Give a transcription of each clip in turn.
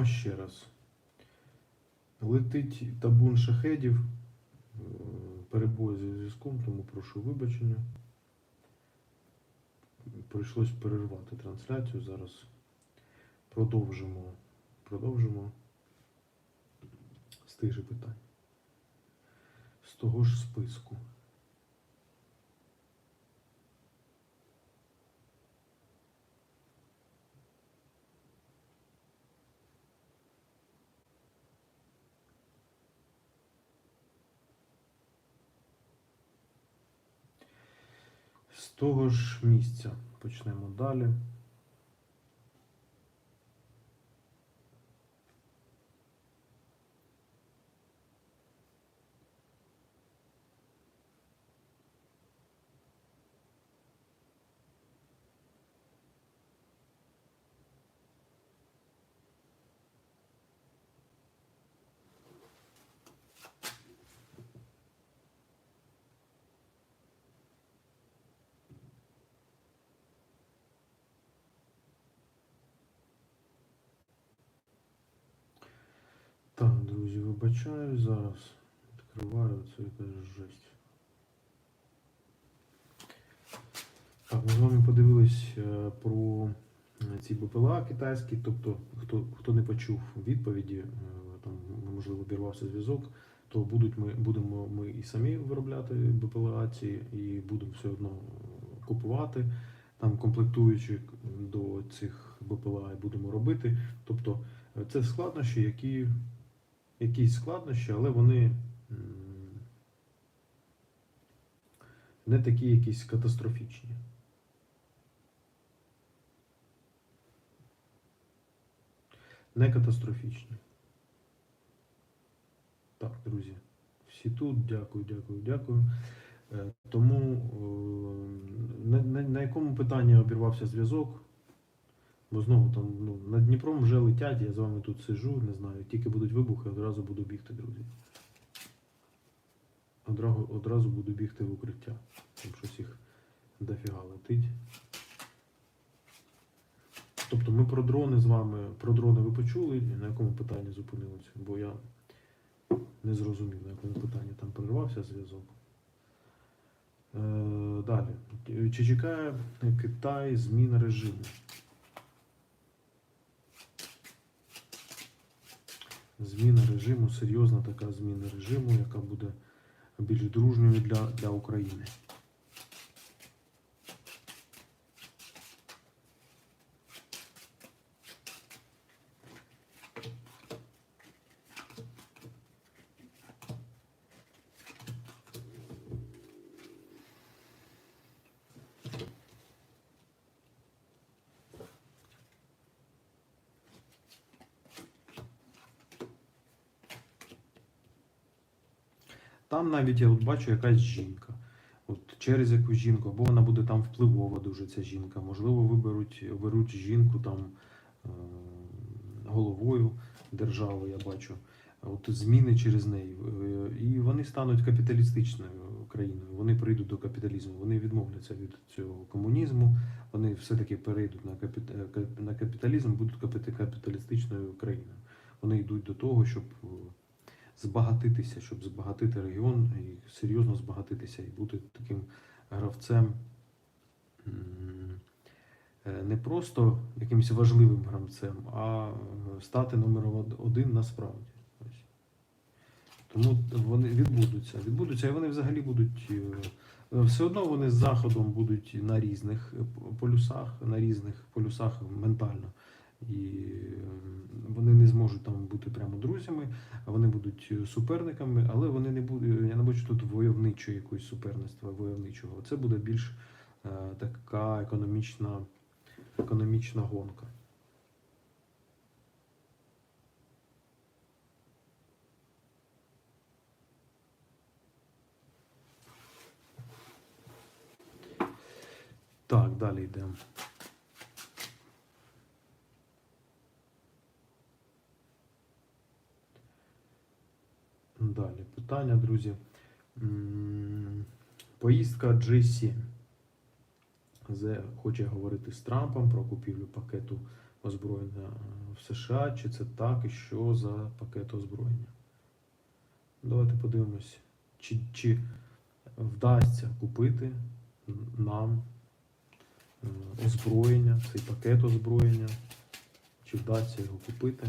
Читаємо ще раз. Летить табун шахедів. Е, Перебої зі зв'язком, тому прошу вибачення. Прийшлось перервати трансляцію. Зараз продовжимо. Продовжимо з тих же питань. З того ж списку. З того ж місця почнемо далі. Так, друзі, вибачаю, зараз відкриваю це якась жесть. Так, ми з вами подивились е, про е, ці БПЛА китайські, тобто, хто, хто не почув відповіді, е, там, можливо, обірвався зв'язок, то будуть ми, будемо ми і самі виробляти БПЛА ці, і будемо все одно купувати. Там комплектуючі до цих БПЛА і будемо робити. Тобто це складнощі, які якісь складнощі, але вони не такі якісь катастрофічні. Не катастрофічні. Так, друзі, всі тут. Дякую, дякую, дякую. Е, Тому е, на, на, на якому питанні обірвався зв'язок? Бо знову там ну, над Дніпром вже летять, я з вами тут сижу, не знаю. Тільки будуть вибухи, одразу буду бігти, друзі. Одразу, одразу буду бігти в укриття. Там щось їх дофіга летить. Тобто ми про дрони з вами, про дрони ви почули, на якому питанні зупинилися, бо я не зрозумів, на якому питанні там перервався зв'язок. Е, далі. Чи чекає Китай зміни режиму? Зміна режиму, серйозна така зміна режиму, яка буде більш дружньою для, для України. Там навіть я от бачу якась жінка. От через якусь жінку, або вона буде там впливова дуже ця жінка. Можливо, виберуть, оберуть жінку там е, головою держави, я бачу. От зміни через неї. Е, І вони стануть капіталістичною країною. Вони прийдуть до капіталізму. Вони відмовляться від цього комунізму. Вони все-таки перейдуть на, капіт... е, на капіталізм, будуть капіталістичною країною. Вони йдуть до того, щоб збагатитися, щоб збагатити регіон і серйозно збагатитися і бути таким гравцем е, не просто якимось важливим гравцем, а стати номером один насправді. Тому вони відбудуться. Відбудуться, і вони взагалі будуть. е, Все одно вони з заходом будуть на різних полюсах, на різних полюсах ментально. І е, вони не зможуть там бути прямо друзями, а вони будуть е, суперниками, але вони не будуть. Я не бачу тут войовничого якогось суперництва, войовничого. Це буде більш е, така економічна, економічна гонка. Так, далі йдемо. Далі питання, друзі. Поїздка G7. Зе хоче говорити з Трампом про купівлю пакету озброєння в США, чи це так, і що за пакет озброєння. Давайте подивимось, чи, чи вдасться купити нам е, озброєння, цей пакет озброєння, чи вдасться його купити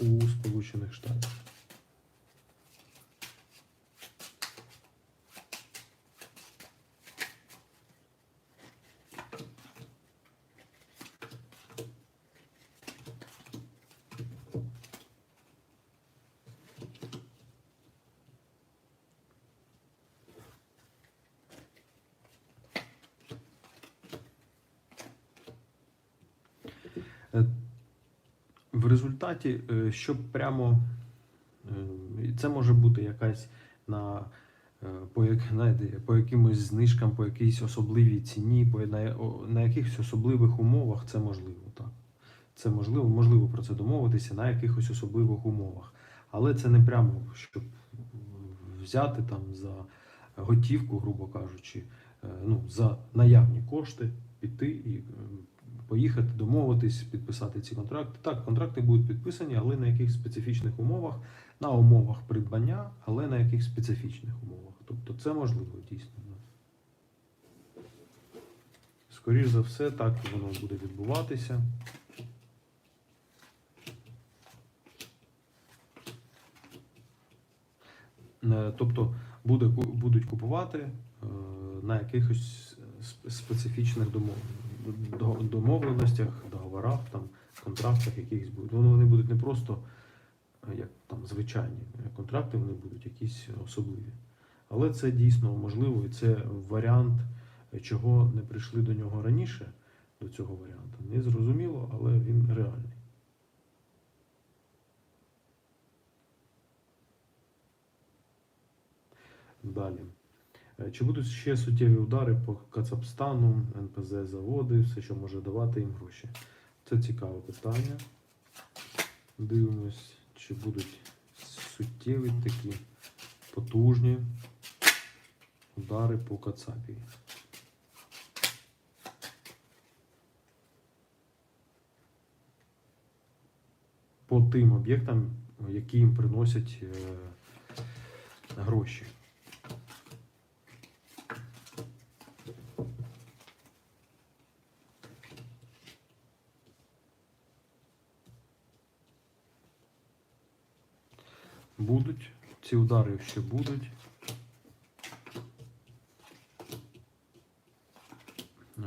у Сполучених Штатах. В результаті, е, щоб прямо е, це може бути якась на е, по, як, знаєте, по якимось знижкам, по якійсь особливій ціні, по на, на якихось особливих умовах це можливо. Так. Це можливо, можливо про це домовитися на якихось особливих умовах. Але це не прямо, щоб взяти там за готівку, грубо кажучи, е, ну, за наявні кошти піти і е, поїхати, домовитись, підписати ці контракти. Так, контракти будуть підписані, але на яких специфічних умовах, на умовах придбання, але на яких специфічних умовах. Тобто це можливо дійсно. Скоріше за все, так воно буде відбуватися. Е, Тобто буде, будуть купувати е, на якихось специфічних домов, до- домовленостях, договорах, там, контрактах якихось будуть. Вони, будуть не просто е, як там звичайні контракти, вони будуть якісь особливі. Але це дійсно можливо, і це варіант, е, чого не прийшли до нього раніше, до цього варіанту. Не зрозуміло, але він реальний. Далі. Е, Чи будуть ще суттєві удари по Кацапстану, НПЗ заводи, все, що може давати їм гроші? Це цікаве питання. Дивимось, чи будуть суттєві такі потужні удари по Кацапії. По тим об'єктам, які їм приносять е, гроші. Будуть. Ці удари ще будуть. Е,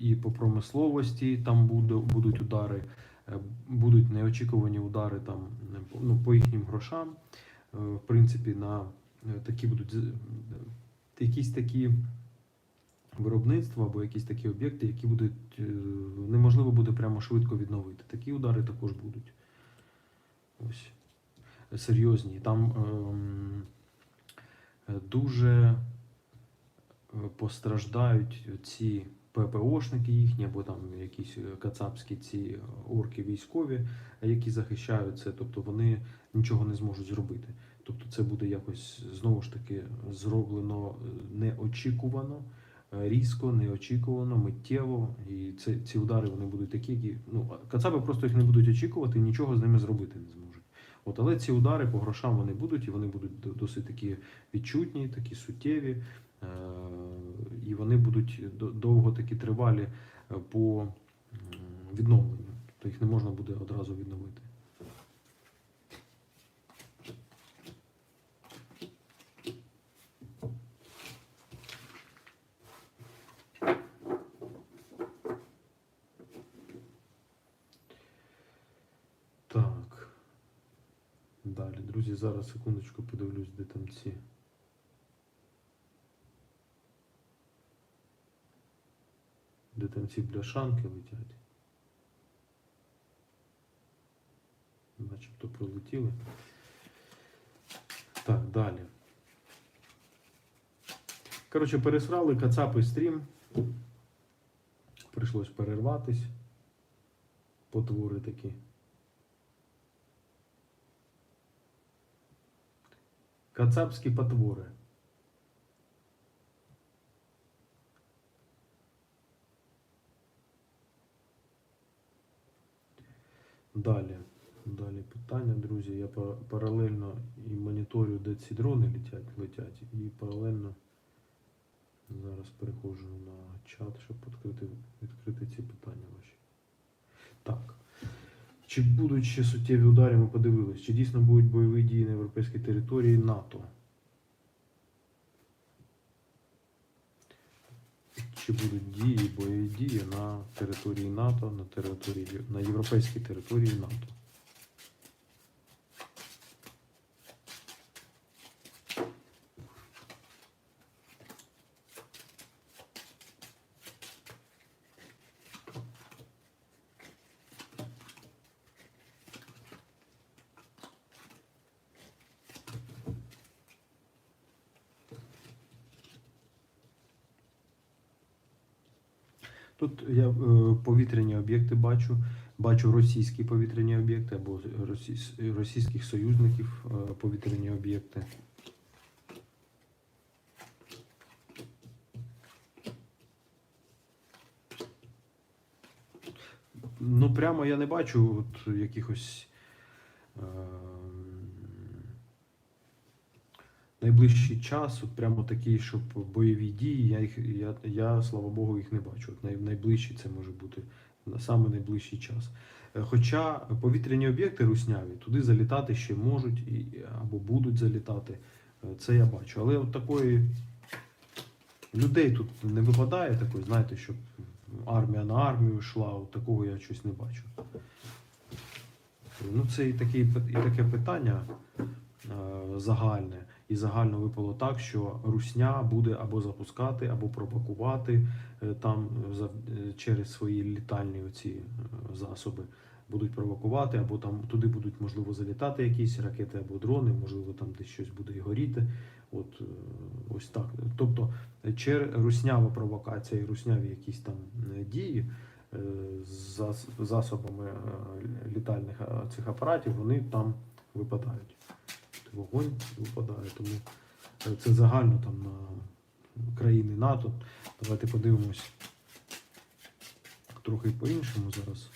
І по промисловості там будуть удари, е, будуть неочікувані удари там, е, ну, по їхнім грошам. В принципі, на такі будуть якісь такі виробництва або якісь такі об'єкти, які будуть неможливо буде прямо швидко відновити. Такі удари також будуть. Ось серйозні. Там ем, е, дуже е, постраждають ці ППОшники їхні, або там якісь е, кацапські ці орки військові, які захищають це, тобто вони нічого не зможуть зробити. Тобто це буде якось знову ж таки зроблено неочікувано, різко, неочікувано, миттєво. І це, ці удари вони будуть такі, які ну, кацапи просто їх не будуть очікувати і нічого з ними зробити не зможуть. От, але ці удари по грошам вони будуть, і вони будуть досить такі відчутні, такі суттєві, е, і вони будуть довго такі тривалі е, по відновленню. Тобто їх не можна буде одразу відновити. Так. Далі, друзі, зараз секундочку подивлюсь, де там ці. Де там ці бляшанки летять. Начебто пролетіли. Так, далі. Коротше, пересрали кацапи стрім. Прийшлось перерватись. Потвори такі. Кацапські потвори. Далі. Далі питання, друзі. Я паралельно і моніторю, де ці дрони летять, летять, і паралельно зараз переходжу на чат, щоб відкрити, відкрити ці питання ваші. Так. Чи будуть ще суттєві удари, ми подивились, чи дійсно будуть бойові дії на європейській території НАТО? Чи будуть дії, бойові дії на території НАТО, на території на європейській території НАТО? Тут я е, повітряні об'єкти бачу, бачу російські повітряні об'єкти або російсь- російських союзників е, повітряні об'єкти. Ну, прямо я не бачу от якихось найближчий час, от прямо такий, щоб бойові дії, я, їх, я, я, слава Богу, їх не бачу. От най, найближчий це може бути саме найближчий час. Е, Хоча повітряні об'єкти русняві, туди залітати ще можуть і, або будуть залітати. Е, Це я бачу. Але от такої людей тут не випадає такої, знаєте, щоб армія на армію йшла, от такого я щось не бачу. Ну, це і, такий, і таке питання е, загальне. І загально випало так, що Русня буде або запускати, або провокувати е, там е, е, через свої літальні оці засоби. Будуть провокувати, або там туди будуть можливо залітати якісь ракети або дрони, можливо, там десь щось буде і горіти. От ось так. Тобто чер руснява провокація і русняві якісь там дії з засобами літальних цих апаратів, вони там випадають. Вогонь випадає, тому е, це загально там на країни НАТО. Давайте подивимось трохи по-іншому зараз.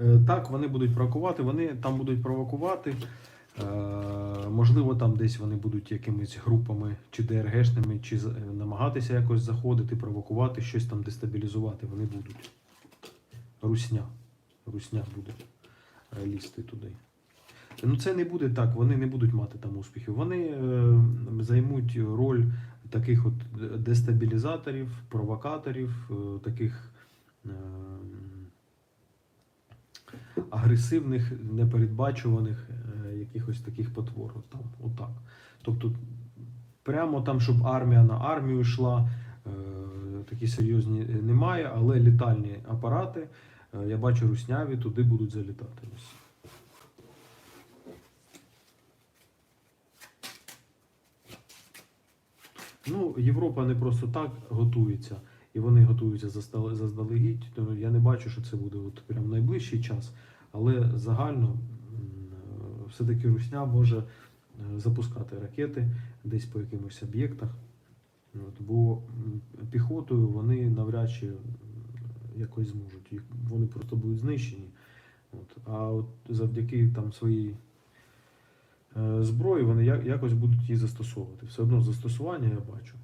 Е, Так, вони будуть провокувати, вони там будуть провокувати. Е, Можливо, там десь вони будуть якимись групами чи ДРГшними, чи е, намагатися якось заходити, провокувати, щось там дестабілізувати. Вони будуть. Русня. Русня буде е, лізти туди. Ну, це не буде так, вони не будуть мати там успіхів. Вони е, займуть роль таких от дестабілізаторів, провокаторів, е, таких. Е, агресивних, непередбачуваних е, якихось таких потвор. Там, отак. Тобто, прямо там, щоб армія на армію йшла, е, такі серйозні немає, але літальні апарати, е, я бачу русняві, туди будуть залітати. Ну, Європа не просто так готується, і вони готуються заздалегідь. Я не бачу, що це буде от прям найближчий час, але загально все-таки Русня може е, запускати ракети десь по якимось об'єктах. Бо піхотою вони навряд чи якось зможуть. Вони просто будуть знищені. От, а от завдяки там своїй е, зброї вони якось будуть її застосовувати. Все одно застосування я бачу.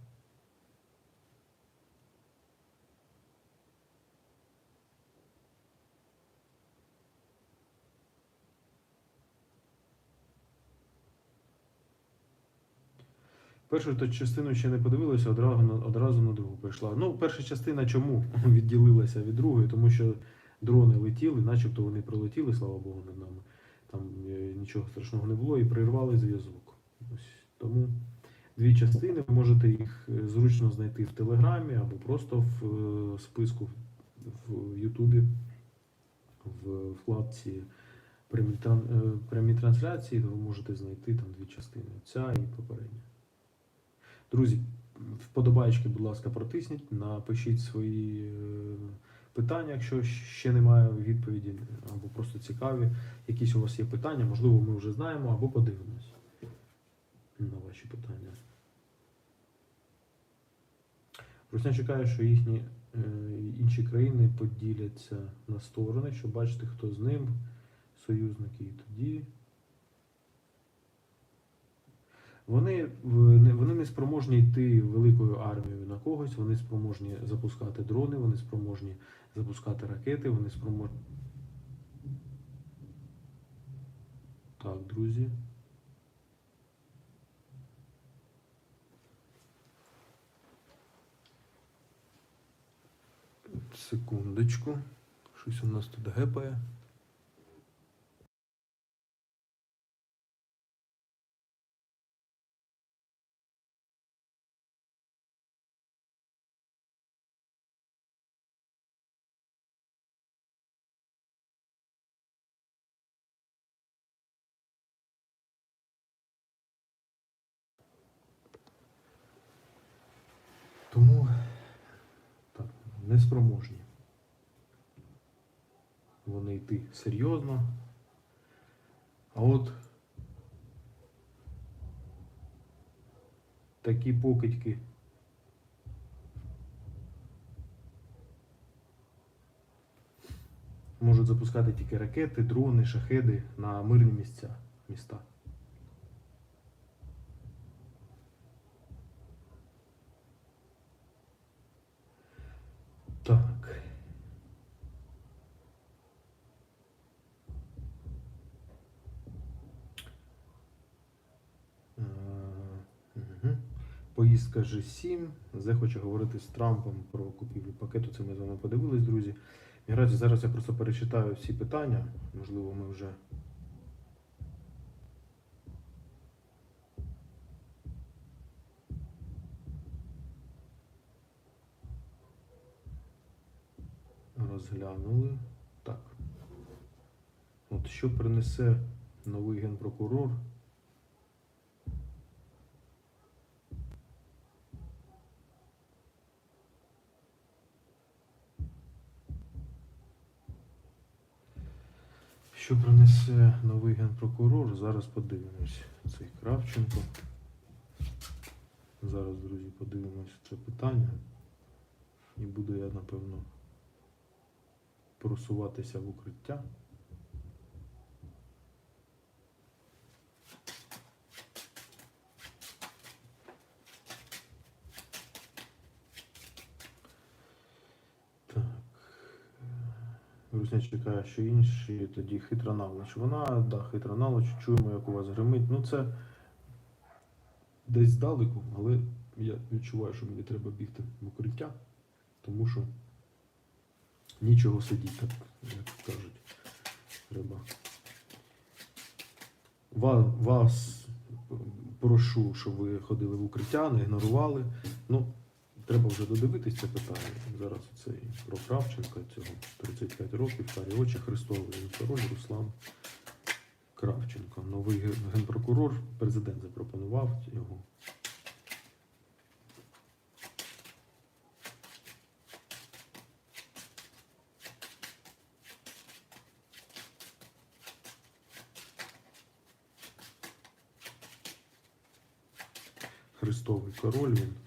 Першу частину ще не подивилася, одразу одразу на другу прийшла. Ну, перша частина чому відділилася від другої? Тому що дрони летіли, начебто вони прилетіли, слава Богу, над нами. Там е, нічого страшного не було і прервали зв'язок. Тому дві частини. Можете їх е, зручно знайти в Телеграмі або просто в е, списку в Ютубі, в вкладці прямі, тран- прямі трансляції, ви можете знайти там дві частини. Ця і попередня. Друзі, Вподобайки, будь ласка, протисніть, напишіть свої е, питання, якщо ще немає відповіді, або просто цікаві. Якісь у вас є питання, можливо, ми вже знаємо, або подивимось на ваші питання. Русня чекає, що їхні е, інші країни поділяться на сторони, щоб бачити, хто з ним, союзники, і тоді. Вони, вони не спроможні йти великою армією на когось, вони спроможні запускати дрони, вони спроможні запускати ракети, вони спроможні. Так, друзі. Секундочку. Щось у нас тут гепає. Неспроможні. Вони йти серйозно. А от такі покидьки. Можуть запускати тільки ракети, дрони, шахеди на мирні місця, міста. Так. Е, мгм. Поїздка G7. Зе говорити з Трампом про купівлю пакету. Це ми з вами подивились, друзі. Міграція, зараз я просто перечитаю всі питання. Можливо, ми вже. Розглянули. Так. От що принесе новий генпрокурор? Принесе новий генпрокурор? Зараз подивимось. Цей Кравченко. Зараз, друзі, подивимось це питання. І буду я, напевно, просуватися в укриття. Русня що інші, тоді хитра наволоч. Вона, да, хитра наволоч, чуємо, як у вас гримить. Ну це десь здалеку, але я відчуваю, що мені треба бігти в укриття, тому що нічого сидіти, як кажуть. Треба. Ва- Вас прошу, щоб ви ходили в укриття, не ігнорували. Ну, треба вже додивитись це питання. Зараз цей про Кравченка, цього 35 років, карі очі, Христовий король Руслан Кравченко. Новий генпрокурор, президент запропонував його. Христовий король він.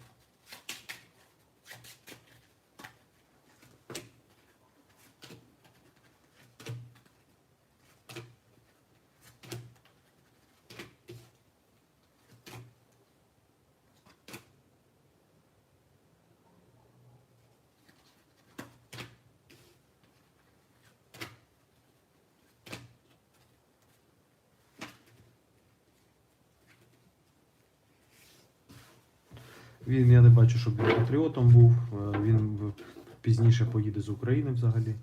Він, я не бачу, щоб він патріотом був. Е, Він пізніше поїде з України взагалі.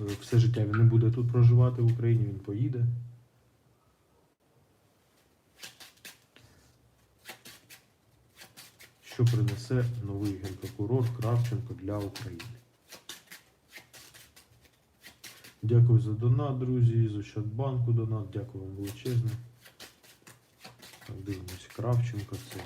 Е, Все життя він не буде тут проживати в Україні, він поїде. Що принесе новий генпрокурор Кравченко для України? Дякую за донат, друзі, з Ощадбанку донат. Дякую вам величезне. Дивимось, Кравченко це.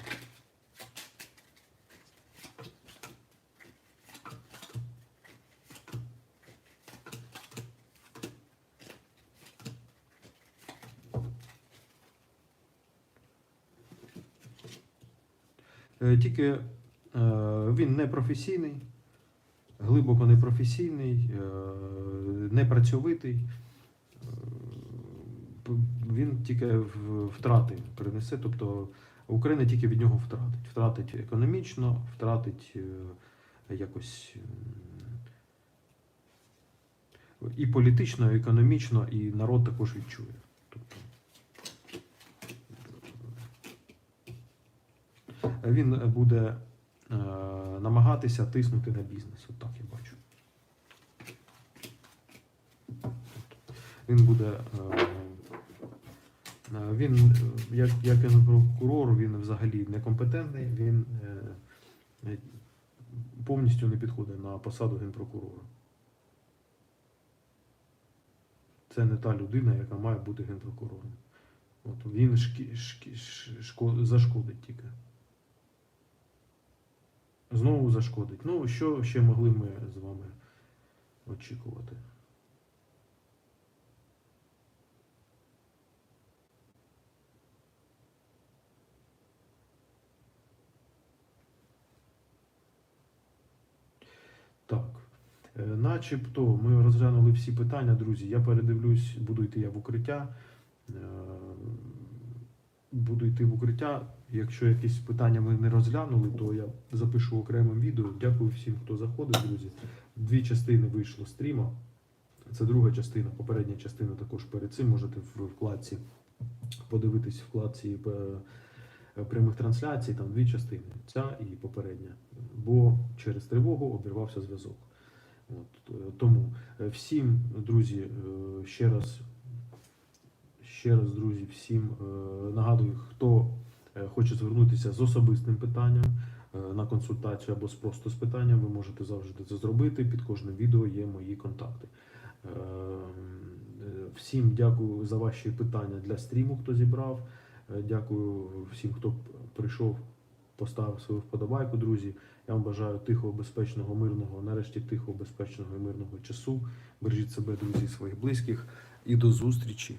Е, Тільки е, він не професійний, глибоко не професійний, Він тільки втрати принесе, тобто Україна тільки від нього втратить. Втратить економічно, втратить е, якось і політично, і економічно, і народ також відчує. Тобто, він буде е, намагатися тиснути на бізнес. От так я бачу. Він буде. е, Він, е, як, як генпрокурор, він взагалі некомпетентний, він е, е, повністю не підходить на посаду генпрокурора. Це не та людина, яка має бути генпрокурором. От він шкі, шкі, шко- зашкодить тільки. Знову зашкодить. Ну, що ще могли ми з вами очікувати? Так. Е, Начебто ми розглянули всі питання, друзі. Я передивлюсь, буду йти я в укриття. Е, Буду йти в укриття. Якщо якісь питання ми не розглянули, то я запишу окремим відео. Дякую всім, хто заходив, друзі. Дві частини вийшло стріма. Це друга частина, попередня частина також перед цим. Можете в вкладці подивитись вкладці е, прямих трансляцій, там дві частини. Ця і попередня. Бо через тривогу обірвався зв'язок. От, е, тому е, всім, друзі, е, ще раз, ще раз, друзі, всім нагадую, хто хоче звернутися з особистим питанням на консультацію або просто з питанням, ви можете завжди це зробити. Під кожним відео є мої контакти. Е, е, Всім дякую за ваші питання для стріму, хто зібрав. Е, Дякую всім, хто прийшов, поставив свою вподобайку, друзі. Я вам бажаю тихого, безпечного, мирного, нарешті тихого, безпечного і мирного часу. Бережіть себе, друзі, своїх близьких. І до зустрічі